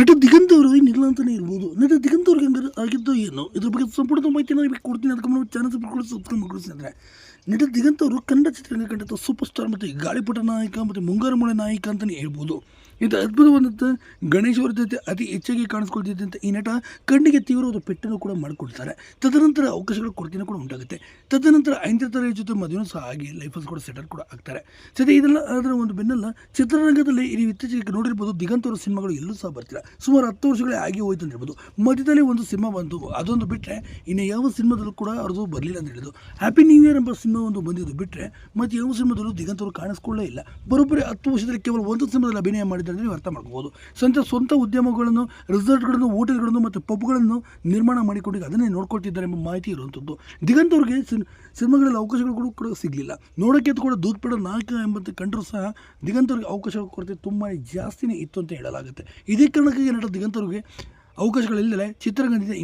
ನಟ ದಿಗಂತ್ ಅವರು ಅಂತಲೇ ಇರ್ಬೋದು. ನಟ ದಿಗಂತ್ ಅವ್ರಿಗೆ ಹಂಗಾರೆ ಆಗಿದ್ದು ಏನು? ಇದ್ರ ಬಗ್ಗೆ ಸಂಪೂರ್ಣ ಮಾಹಿತಿ ನಿಮಗೆ ಕೊಡ್ತೀನಿ. ಅದಕ್ಕೆ ಚಾನಲ್ ಸಬ್ಸ್ಕ್ರೈಬ್ ಸಬ್ಸ್ಕ್ರೈಬ್ ಅಂದರೆ ನಟ ದಿಗಂತ್ ಅವರು ಕನ್ನಡ ಚಿತ್ರರಂಗ ಕಂಡಂಥ ಸೂಪರ್ ಸ್ಟಾರ್ ಮತ್ತು ಗಾಳಿಪಟ ನಾಯಕ ಮತ್ತು ಮುಂಗಾರು ಮಳೆ ನಾಯಕ ಅಂತಲೇ ಹೇಳ್ಬೋದು. ಇದು ಅದ್ಭುತವಾದಂಥ ಗಣೇಶವರ ಜೊತೆ ಅತಿ ಹೆಚ್ಚಾಗಿ ಕಾಣಿಸ್ಕೊಳ್ತಿದ್ದಂಥ ಈ ನಟ ಕಣ್ಣಿಗೆ ತೀವ್ರವಾದ ಪೆಟ್ಟನ್ನು ಕೂಡ ಮಾಡಿಕೊಡ್ತಾರೆ. ತದನಂತರ ಅವಕಾಶಗಳ ಕೊರತೆಯೂ ಕೂಡ ಉಂಟಾಗುತ್ತೆ. ತದನಂತರ ಐಂದ್ರ ಜೊತೆ ಮದುವೆ ಸಹ ಆಗಿ ಲೈಫಲ್ಲಿ ಕೂಡ ಸೆಟಲ್ ಕೂಡ ಆಗ್ತಾರೆ. ಸದ್ಯ ಇದೆಲ್ಲ ಅದರ ಒಂದು ಬೆನ್ನಲ್ಲ, ಚಿತ್ರರಂಗದಲ್ಲಿ ಈ ಇತ್ತೀಚೆಗೆ ನೋಡಿರ್ಬೋದು ದಿಗಂತವರ ಸಿನಿಮಾಗಳು ಎಲ್ಲೂ ಸಹ ಬರ್ತಿಲ್ಲ. ಸುಮಾರು ಹತ್ತು ವರ್ಷಗಳೇ ಆಗಿ ಹೋಯ್ತು ಅಂತ ಹೇಳ್ಬೋದು. ಮಧ್ಯದಲ್ಲಿ ಒಂದು ಸಿನಿಮಾ ಬಂತು, ಅದೊಂದು ಬಿಟ್ಟರೆ ಇನ್ನು ಯಾವ ಸಿನಿಮಾದಲ್ಲೂ ಕೂಡ ಅವ್ರದ್ದು ಬರಲಿಲ್ಲ ಅಂತ ಹೇಳಿದ್ರು. ಹ್ಯಾಪಿ ನ್ಯೂ ಇಯರ್ ಎಂಬ ಸಿನಿಮಾ ಒಂದು ಬಂದಿದ್ದು ಬಿಟ್ಟರೆ ಮತ್ತು ಯಾವ ಸಿನಿಮಾದಲ್ಲೂ ದಿಗಂತವರು ಕಾಣಿಸ್ಕೊಳ್ಳೇ ಇಲ್ಲ. ಬರೋಬ್ಬರಿ ಹತ್ತು ವರ್ಷದಲ್ಲಿ ಕೇವಲ ಒಂದು ಸಿನಿಮಾದಲ್ಲಿ ಅಭಿನಯ ಮಾಡಿದ್ದಾರೆ. ಅಂತ ನೀವು ಅರ್ಥ ಮಾಡ್ಕೋಬೋದು. ಸ್ವಂತ ಸ್ವಂತ ಉದ್ಯಮಗಳನ್ನು ರೆಸಾರ್ಟ್ಗಳನ್ನು ಹೋಟೆಲ್ಗಳನ್ನು ಮತ್ತು ಪಬ್ಗಳನ್ನು ನಿರ್ಮಾಣ ಮಾಡಿಕೊಂಡು ಅದನ್ನೇ ನೋಡ್ಕೊಳ್ತಿದ್ದಾರೆ ಎಂಬ ಮಾಹಿತಿ ಇರುವಂಥದ್ದು. ದಿಗಂತ್ ಅವ್ರಿಗೆ ಸಿನ್, ಸಿನಿಮಾಗಳಲ್ಲಿ ಅವಕಾಶಗಳು ಕೂಡ ಕೂಡ ಸಿಗಲಿಲ್ಲ. ನೋಡೋಕ್ಕೆ ಕೂಡ ದೂದ್ಪಡ ನಾಯಕ ಎಂಬಂತೆ ಕಂಡರೂ ಸಹ ದಿಗಂತ್ ಅವಕಾಶ ಕೊರತೆ ತುಂಬಾ ಜಾಸ್ತಿನೇ ಇತ್ತು ಅಂತ ಹೇಳಲಾಗುತ್ತೆ. ಇದೇ ಕಾರಣಕ್ಕಾಗಿ ನಟ ದಿಗಂತ್ ಅವ್ರಿಗೆ ಅವಕಾಶಗಳಿಲ್ಲದೆ ಚಿತ್ರರಂಗದಿಂದ